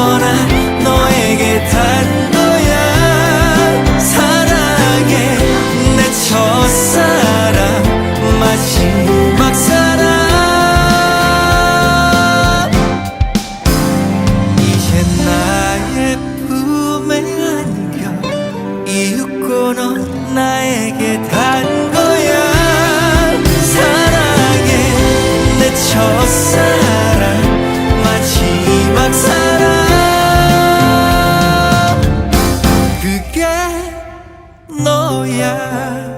전화 너에게 닿는 거야. 사랑해 내 첫사랑 마지막 사랑. 이제 나의 품에 안겨 이윽고 넌 나에게 닿는 거야. 사랑해 내 첫사랑. 너야.